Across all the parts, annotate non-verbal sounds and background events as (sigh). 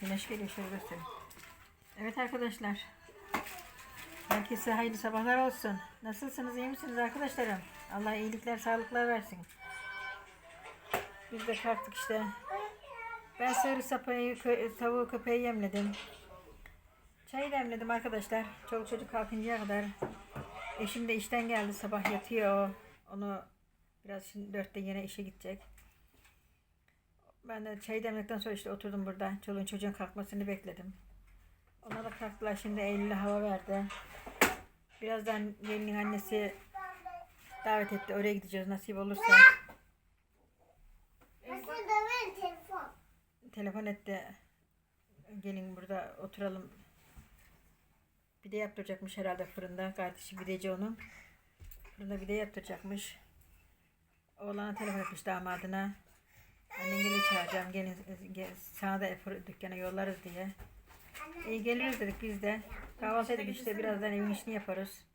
Güneş geliyor şöyle göstereyim. Evet arkadaşlar. Herkese hayırlı sabahlar olsun. Nasılsınız iyi misiniz arkadaşlarım? Allah iyilikler sağlıklar versin. Biz de kalktık işte. Ben sarı sapayı, kö- tavuğu köpeği yemledim. Çayı demledim arkadaşlar. Çoluk çocuk kalkıncaya kadar. Eşim de işten geldi sabah yatıyor. Onu biraz şimdi dörtte yine işe gidecek. Ben de çay demledikten sonra işte oturdum burada. Çoluğun çocuğun kalkmasını bekledim. Onlar da kalktılar şimdi Eylül'e hava verdi. Birazdan gelinin annesi davet etti. Oraya gideceğiz nasip olursa. Telefon. Telefon etti. Gelin burada oturalım. Pide yaptıracakmış herhalde fırında. Kardeşi pideci onun. Fırında pide yaptıracakmış. Oğlana telefon etmiş damadına. Annen gelin çağıracağım. Gelin, gel, sana da dükkana yollarız diye. İyi geliriz dedik biz de. Kahvaltı edip işte birazdan evin işini yaparız.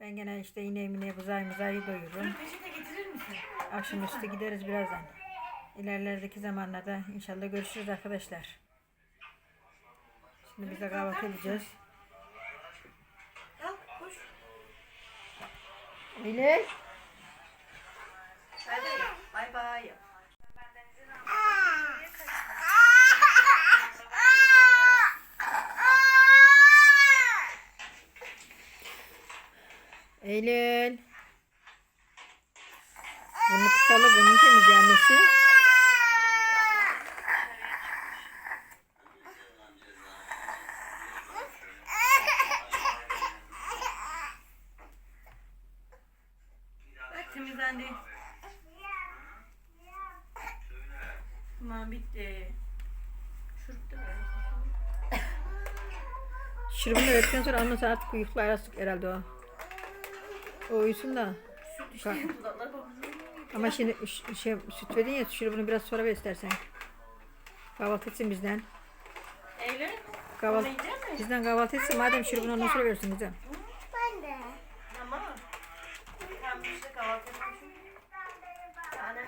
Ben gene işte ineği mineği buzay muzayı doyururum. Peşine getirir misin? Akşamüstü gideriz birazdan. İlerlerdeki zamanlarda inşallah görüşürüz arkadaşlar. Şimdi biz de kahvaltı edeceğiz. Al koş. Eylül. Hadi bay bay. Eylül. Bunu tıkalı bunun temizliği annesi. Bak temizlendi. Tamam bitti. Şurup da ver. Şırubunu verdikten sonra sonra artık uyuklar artık herhalde o. O uyusun da. Süt işte. (laughs) Ama şimdi ş- şey, süt verdin ya şurubunu biraz sonra ver istersen. Kahvaltı etsin bizden. Eylül. Kahvaltı, Onu yiyecek misin? bizden kahvaltı etsin madem şurubunu ondan sonra versin bize. Ben de. Tamam. Tamam işte kahvaltı yapmışım.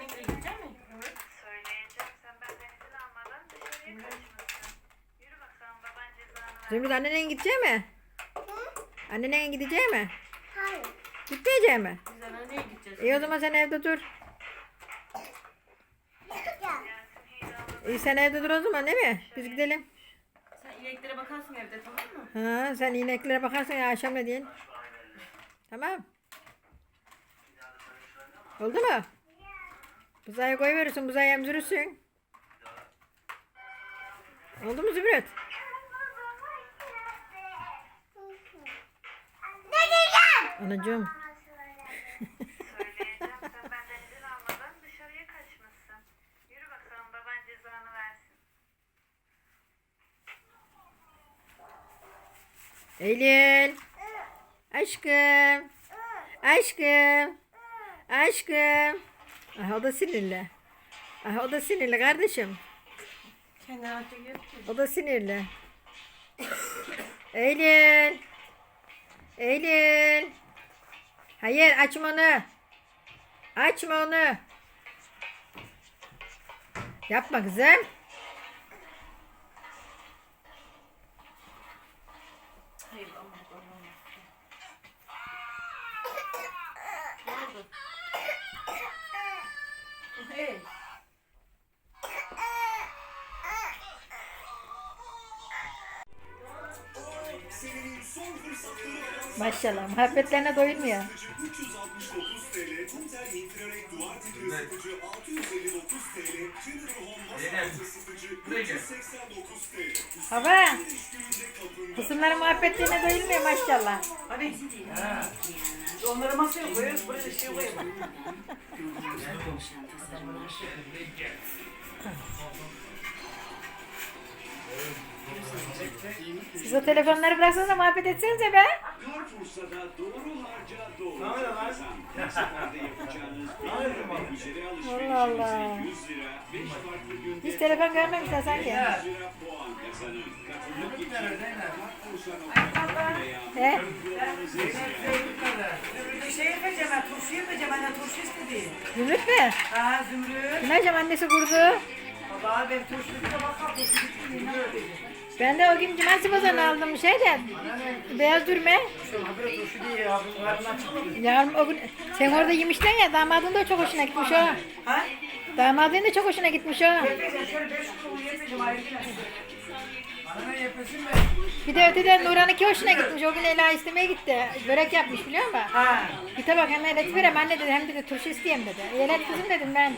Bile gidecek mi? Evet. Söyleyeceğim sen benden izin almadan dışarıya kaçmasın. Yürü bakalım baban cezanı ver. Zümrüt annenen gidecek mi? Annenen gidecek mi? Hayır. Gitmeyecek mi? Biz gideceğiz? İyi o zaman sen evde dur. İyi sen evde dur o zaman değil mi? Biz gidelim. Sen ineklere bakarsın evde tamam mı? Ha, sen ineklere bakarsın ya akşam ne diyin. Tamam. Oldu mu? Buzaya koy verirsin, buzaya emzirirsin. Oldu mu Zümrüt? Ne diyeceğim? Anacığım. Söyleyeceğim sen benden izin almadan dışarıya kaçmasın. Yürü bakalım baban cezanı versin. Eylül. Aşkım. Aşkım. Aşkım. Aha, o da sinirli. Aha, o da sinirli kardeşim. O da sinirli. Eylül. Eylül. Hayır açma onu. Açma onu. Yapma kızım. Hayır ama olmaz. Ne oldu? Maşallah muhabbetlerine doyulmuyor. 369 TL, Tuntel infrared duvar tipi ısıtıcı 659 TL, General Home ısıtıcı 389 TL. Hava. Kızımların muhabbetlerine doyulmuyor maşallah. Hadi. Onları masaya koyuyoruz. Buraya şey koyalım. Siz o telefonları bıraksanıza muhabbet etsenize be. Carrefour'da doğru harca doğru kazan. Seferde yapacağınız bir Allah. alışverişinize 100 lira, 5 farklı günde Hiç telefon görmemişler sanki. 100 lira puan kazanın. Katılmak için He? Bir şey yapacağım ben, turşu yapacağım. Anne turşu istedi. Zümrüt mü? Ha Zümrüt. Günaycığım annesi kurdu. Vallahi ben turşulukta bakalım. Turşulukta ne ödeyeceğim? Ben de o gün cumartesi pazarına aldım şeyden. Beyaz dürme. Yarın o gün sen orada yemiştin ya damadın da çok hoşuna gitmiş o. Ha? Damadın da çok hoşuna gitmiş o. Bir de öteden Nurhan'ınki hoşuna gitmiş. O gün Ela istemeye gitti. Börek yapmış biliyor musun? Ha. Gite bak hemen et verem anne dedi. Hem dedi turşu isteyeyim dedi. Evet kızım dedim ben.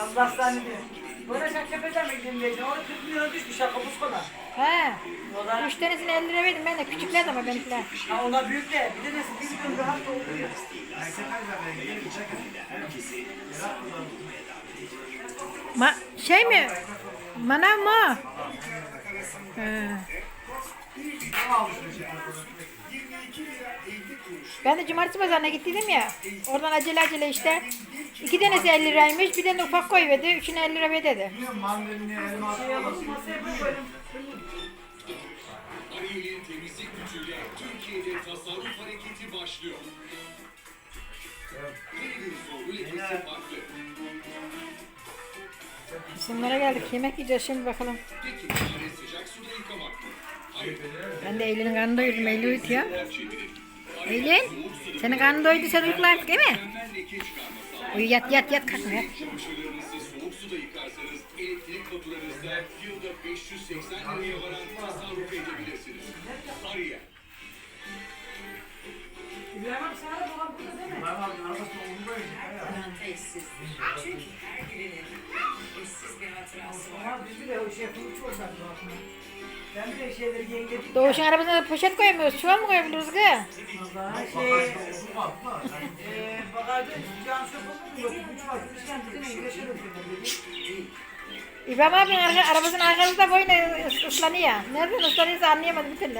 Allah sana diyor. Böyle sen tepeden mi gidin? Orada 40 milyon düşmüş ya kapus kadar. He. O da Üç tanesini 50 lira verdim ben de küçükler ama benimkiler. ha, onlar büyük de bir de nesi bir milyon rahat da oluyor. Ma şey mi? Manav mı? He. Ben de cumartesi pazarına gittiydim ya. Oradan acele acele işte. İki tanesi 50 liraymış. Bir tane ufak koy verdi. Üçüne 50 lira ver dedi. Kısımlara geldik. Yemek yiyeceğiz şimdi bakalım. Ben de Eylül'ün karnını doyurdum. Eylül uyutuyor. Eylül. Senin karnın doydu. Sen uyukla artık değil mi? Uyu yat yat yat kalkma yat. 580 liraya varan tasarruf edebilirsiniz. Ariel. İbrahim abi sana da dolap burada değil mi? Çünkü her birinin eşsiz bir hatırası var. Ama biz bile o şey fırça olsak bakma. Ben bile şeyleri yenge Doğuş'un arabasına da poşet koyamıyoruz. Çuval mı koyabiliriz kız? Vallahi şey... Eee bakardı can şok üç var. Üç değil mi? Güneşe döküyorlar dedi. İbrahim abinin arka, arabasının arkasında boyuna ıslanıyor. Nereden ıslanıyorsa anlayamadım bir türlü.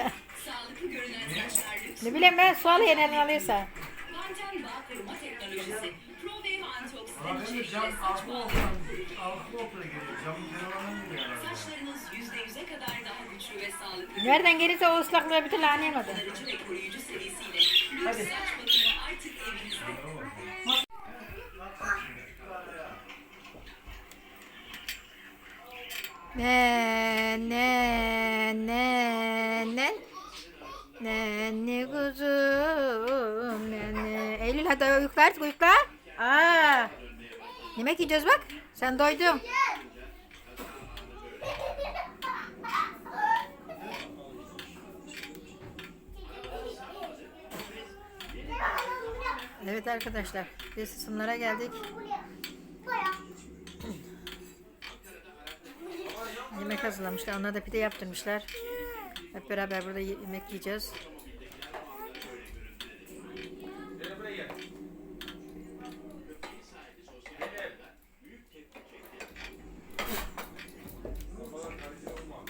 Sağlıklı görünen. Ne bileyim ben sualı yeniden alıyorsa. Panten bağ koruma teknolojisi. Pro Wave antioksidan Benim içeriğiyle cam saç altı bağ olsan, altı olsa geliyor. Camın kenarından geliyor herhalde. Saçlarınız %100'e kadar daha güçlü ve sağlıklı. Nereden gelirse o ıslaklığı bir türlü anlayamadım. Kullanıcı ve koruyucu serisiyle lüks saç bakımı artık evinizde. Ne ne ne ne ne ne kuzum ne ne Eylül hadi uyukla artık uyukla. Aa, yemek yiyeceğiz bak. Sen doydun. Evet arkadaşlar biz ısımlara geldik. Yemek hazırlamışlar. Onlar da pide yaptırmışlar. Hep beraber burada ye- yemek yiyeceğiz.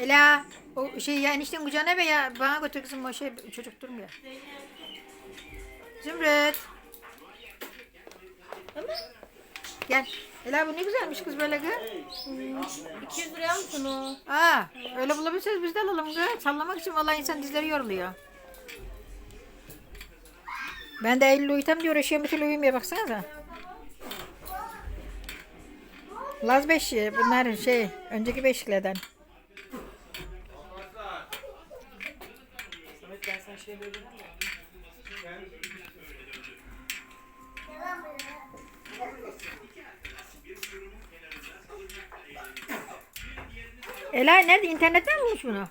Ela o şey ya enişten kucağına ve ya bana götür kızım o şey çocuk durmuyor. Zümrüt. Gel. Ela bu ne güzelmiş kız böyle kız. 200 liraya mısın o? Aa, öyle bulabilirseniz biz de alalım kız. Sallamak için vallahi insan dizleri yoruluyor. Ben de Eylül uyutam diye uğraşıyorum bir türlü uyumuyor baksanıza. Laz beşi bunlar şey önceki beşiklerden. Samet ben sana şey vereceğim ya. Ela nerede internetten bulmuş bunu?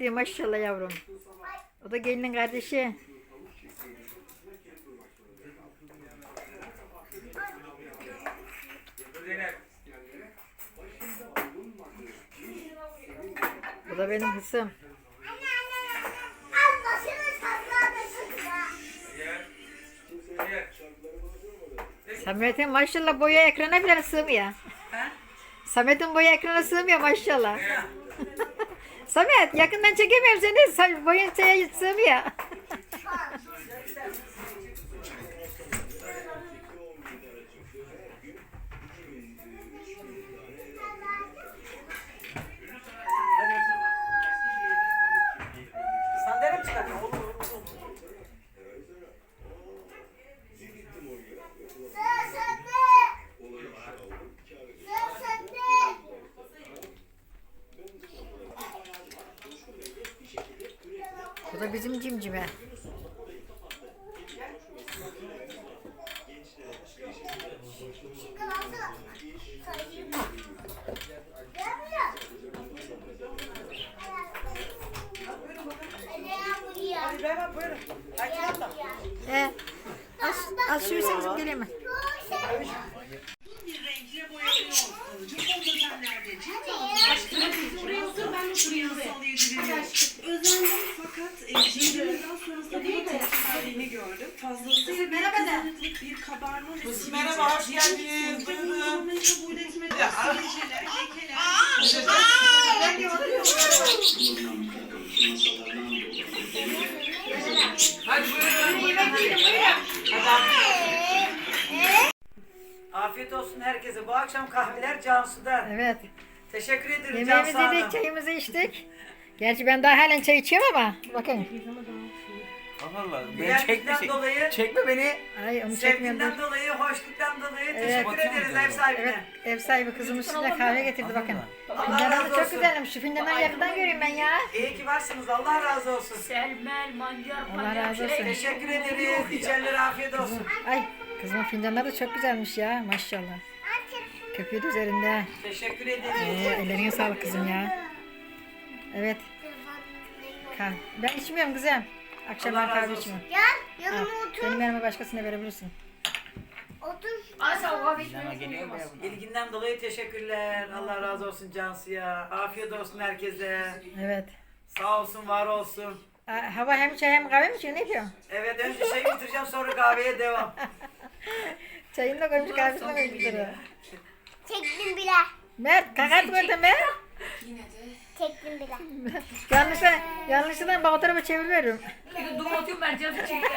güzel maşallah yavrum. O da gelinin kardeşi. Bu da benim hısım. Samet'in maşallah boya ekrana bile sığmıyor. Samet'in boya ekrana sığmıyor maşallah. Samet yakından çekemiyorum seni. Boyun şeye sığmıyor. Sandalye mi çıkartıyorsun? Olur olur olur. Bu da bizim cimcime. Hadi beraber buyurun. Ayşe abla. He. Az, az sürüyorsun kızım geleyim ben. Özendim fakat e, cildimden sonrasında bunun tekrarını gördüm. Fazlasıyla bir kızarıklık, bir kabarma ve Kız sivilce. merhaba, hoş geldiniz. Cildimden Buyurun. uygulamayı kabul etmedim. Sivilceler, lekeler. Hadi buyurun. Hadi. Afiyet olsun herkese. Bu akşam kahveler Cansu'da. Evet. Teşekkür ederim Yemeğimizi Cansu yedik, Hanım. çayımızı içtik. (laughs) Gerçi ben daha halen çay içiyorum ama bakın. Allah Allah. Ben Güzellikten çekme, dolayı, çekme beni. Ay onu çekmiyorum. sevginden dolayı, hoşluktan dolayı Evet. teşekkür ederiz ev sahibine. Evet, ev sahibi kızımız size kahve getirdi bakın. Allah Fincanları razı çok olsun. güzelmiş. Şu fincanları yakından göreyim ben ya. İyi ki varsınız. Allah razı olsun. Selmel, mancar, Allah pancar, razı olsun. Teşekkür ederiz. İçerlere afiyet olsun. Ay kızımın fincanları da çok güzelmiş ya maşallah. Köpüğü de üzerinde. Teşekkür Oo, ederiz. ellerine sağlık kızım ya. Evet. Kah ben içmiyorum kızım. Akşam Allah ben kahve olsun. içmiyorum. Gel Al, yanıma otur. benim yanıma başkasına verebilirsin. Otur. Ay sen o kahve içmeyi İlginden dolayı teşekkürler. Allah razı olsun Cansu'ya. Afiyet olsun herkese. Evet. Sağ olsun, var olsun. Hava hem çay hem kahve mi içiyor? Ne diyor? Evet önce şey bitireceğim sonra kahveye devam. (laughs) Çayını da koymuş kahvesini de koymuş. Çektim bile. Mert artık oradan be. Çektim bile. Yanlışla, yanlışlıkla bak o tarafa çeviriyorum. Dur atıyorum ben canım çekti.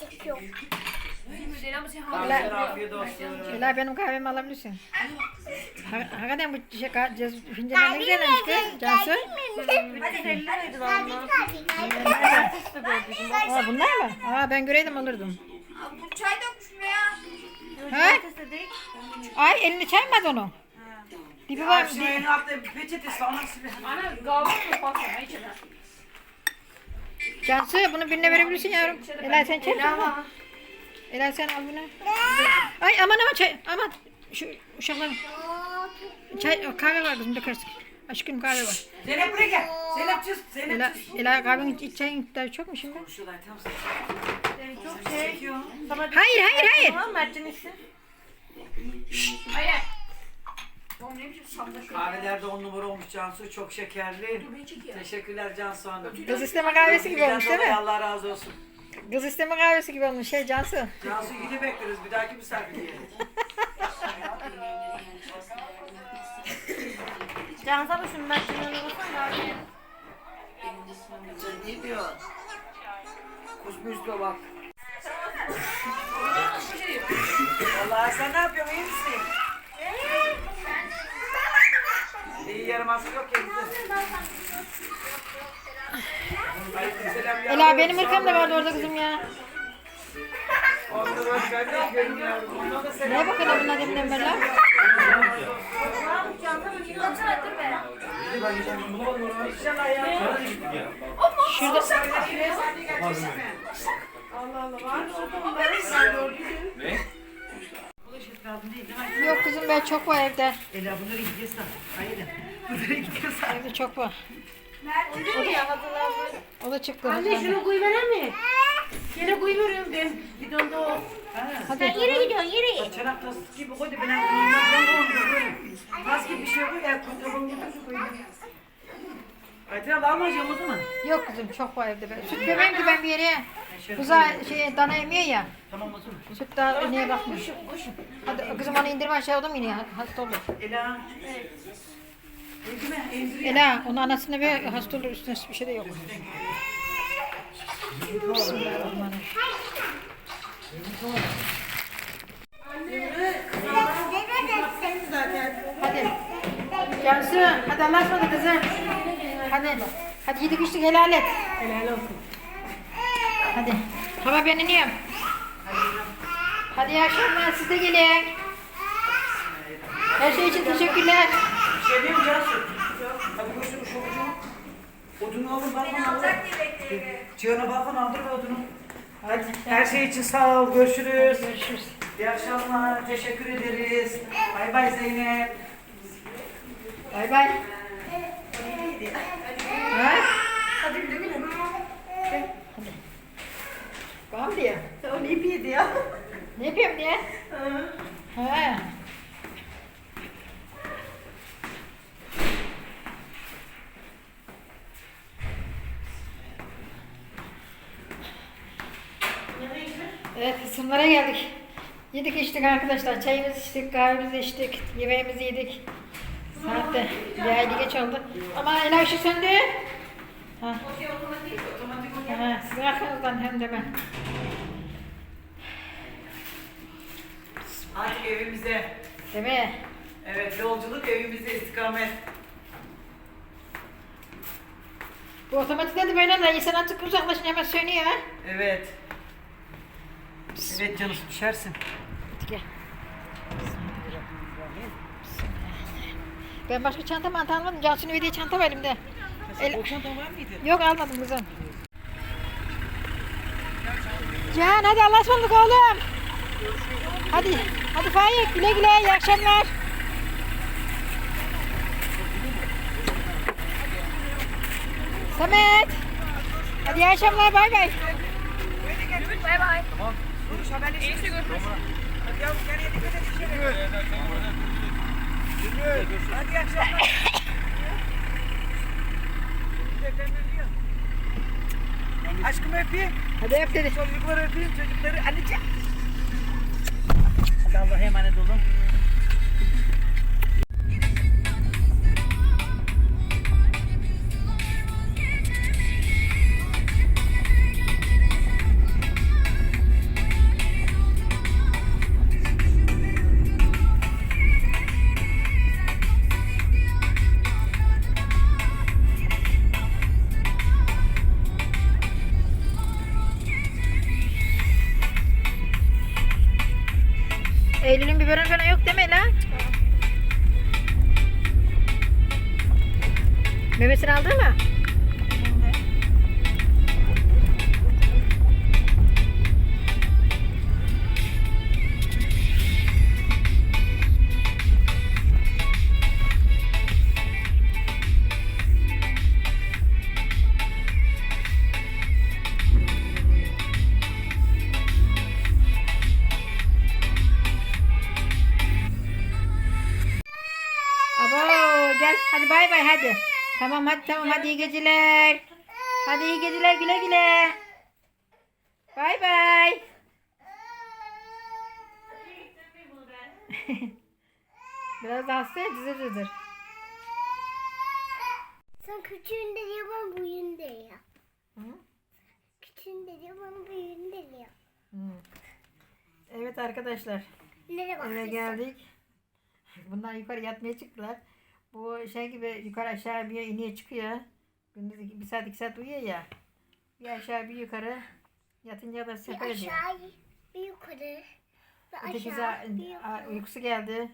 Çekiyorum. Ela benim kahvemi alabilirsin. Ha, hakikaten bu şey, fincanlar ne güzelmiş kız Cansu. Aa, bunlar mı? Aa, ben göreydim alırdım. Bu çay ya? Ha? Ay elini çaymadı onu. Dibi var. Şuraya altında bir peçetesi var. Ana bakın ne içine? Cansu bunu birine verebilirsin yavrum. Ela sen mı? Ela sen al bunu. Ay aman aman çay. Aman. Şu uşakların. Çay, kahve var kızım dökersin. Aşkım kahve var. Zeynep buraya gel. Zeynep çiz. Zeynep Ela, çiz. Ela kahvenin iç çayın miktarı çok mu şimdi? Şuradan tam sen. Çok çekiyor. Hayır hayır hayır. Hayır. Oğlum ne biçim sandık? Kahvelerde on numara olmuş Cansu. Çok şekerli. Teşekkürler Cansu Hanım. Kız isteme kahvesi gibi olmuş değil mi? Allah razı olsun. Kız isteme kahvesi gibi olmuş şey Cansu. Cansu yine bekleriz. Bir dahaki misafirliğe. Can sana şunu ben şunu baksana abi. Ne diyor? Kusmuş da bak. Vallahi sen ne yapıyorsun? İyi misin? İyi yaramazlık yok ya. Ela benim ırkam da vardı orada kızım ya. Onda ben ben de görünüyorum. Onda (laughs) bakalım bunlar deminden beri lan? İnşallah ya. Şurada Allah Allah var mı orada? Ben. Ne? Bulaşık lazım değil değil mi? yok kızım be çok var evde. Ela bunları sen. Hayır. Bunları sen. Evde çok var. O da çıktı. Anne şunu koy mi? Gene koy veriyorum ben. Bidonda o. Hadi. Yere gidiyorsun yere. Çanak tasası gibi koy da ben ben koyayım. Tas gibi bir şey koy. Ya kurtaralım götürsün koyayım. Ayten abla almayacağım o zaman. Yok kızım çok var evde. be. Süt bebeğim ki ben bir yere. Buza şey dana emiyor ya. Tamam otur. Süt daha önüne bakmış. Hadi kızım onu indirme aşağı mu yine? Hasta olur. Ela. Emziriyor. Ela onun anasını ve hasta olur üstüne bir şey de yok. Bismillahirrahmanirrahim. Hadi. Cansu, hadi Allah'a ısmarladık kızım. Hadi. Hadi yedik içtik helal et. Helal olsun. Hadi. Hava ben iniyorum. Hadi iyi akşamlar siz de gelin. Her şey için teşekkürler. Bir şey diyeyim Cansu. Hadi koşun şu ucunu. Odunu alın balkona alın. Cihan'a balkona aldır odunu. Hadi. Her şey için sağ ol. Görüşürüz. Görüşürüz. İyi akşamlar. Teşekkür ederiz. Bay bay Zeynep. Bay bay. Ha? Hadi güle güle. Tamam diye. O ne ipiydi ya? Ne yapayım diye? Ha. Evet kısımlara geldik. Yedik içtik arkadaşlar. Çayımızı içtik, kahvemizi içtik, yemeğimizi yedik. Saat de hayli geç oldu. Ama enerji söndü. Ha. Ha, sizin arkanızdan hem de ben. Artık evimize. Değil mi? Evet yolculuk evimize istikamet. Bu otomatikte de böyle de insan artık uzaklaşınca hemen sönüyor. Evet. Evet canım düşersin. Hadi gel. Ben başka çanta mantı almadım. Cansu'nun verdiği çanta var elimde. El- O çantan var mıydı? Yok almadım kızım. Can hadi Allah'a ısmarladık oğlum. Hadi. Hadi Faik güle güle iyi akşamlar. Samet. Hadi iyi akşamlar bay bay. Hadi yavrum gel yedik öyle dışarı. Hadi iyi akşamlar. Aşkım öpeyim. Hadi öp dedi. Çocukları öpeyim. Çocukları anneciğim. Hadi Allah'a emanet olun. Tamam hadi tamam hadi iyi geceler. Hadi iyi geceler güle güle. Bay bay. (laughs) Biraz daha hasta ya cızır cızır. Sen küçüğünde diyor bana büyüğünde ya. Hı? Küçüğünde diyor bana büyüğünde diyor. Hı. Evet arkadaşlar Nereye eve bakıyorsun? geldik. Bunlar yukarı yatmaya çıktılar. Bu şey gibi yukarı aşağı bir iniyor çıkıyor. Gündüz iki- bir saat iki saat uyuyor ya. Bir aşağı bir yukarı yatınca da sefer ediyor. aşağı, bir yukarı. Bir Öteki aşağı, bir yukarı. uykusu geldi.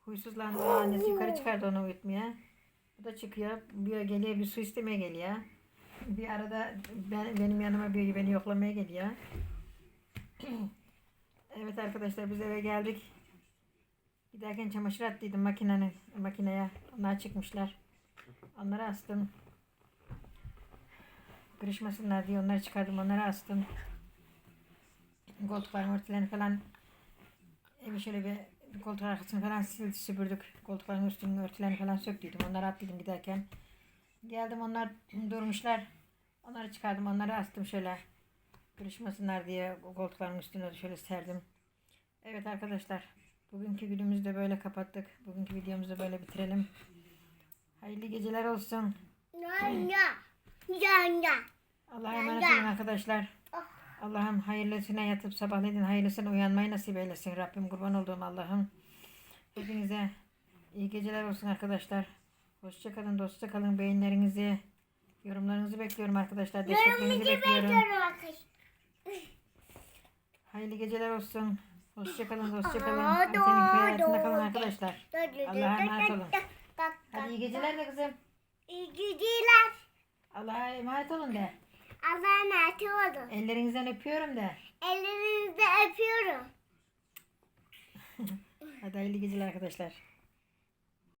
Huysuzlandı. Annesi yukarı çıkardı onu uyutmaya. Bu da çıkıyor. Bir geliyor bir su istemeye geliyor. Bir arada ben, benim yanıma bir beni yoklamaya geliyor. (clears throat) evet arkadaşlar biz eve geldik. Giderken çamaşır attıydım makinenin makineye. Onlar çıkmışlar. Onları astım. Kırışmasınlar diye onları çıkardım. Onları astım. Koltukların örtülerini falan evi şöyle bir koltuk arkasını falan sildi süpürdük. Koltukların üstünün örtülerini falan söktüydüm. Onları attıydım giderken. Geldim onlar durmuşlar. Onları çıkardım. Onları astım şöyle. Kırışmasınlar diye koltukların üstüne şöyle serdim. Evet arkadaşlar. Bugünkü videomuzu da böyle kapattık. Bugünkü videomuzu böyle bitirelim. Hayırlı geceler olsun. Allah'a emanet olun arkadaşlar. Allah'ım hayırlısına yatıp sabahleyin hayırlısına uyanmayı nasip eylesin. Rabbim kurban olduğum Allah'ım. Hepinize iyi geceler olsun arkadaşlar. Hoşçakalın, dostça kalın. Beğenilerinizi, yorumlarınızı bekliyorum arkadaşlar. Desteklerinizi bekliyorum. Hayırlı geceler olsun. Hoşçakalın, dostça kalın. Aa, Ayten'in köy hayatında doğru. kalın arkadaşlar. Allah'a emanet olun. Hadi iyi geceler de kızım. İyi geceler. Allah'a emanet olun de. Allah'a emanet olun. Ellerinizden öpüyorum de. Ellerinizde öpüyorum. (laughs) Hadi hayırlı geceler arkadaşlar.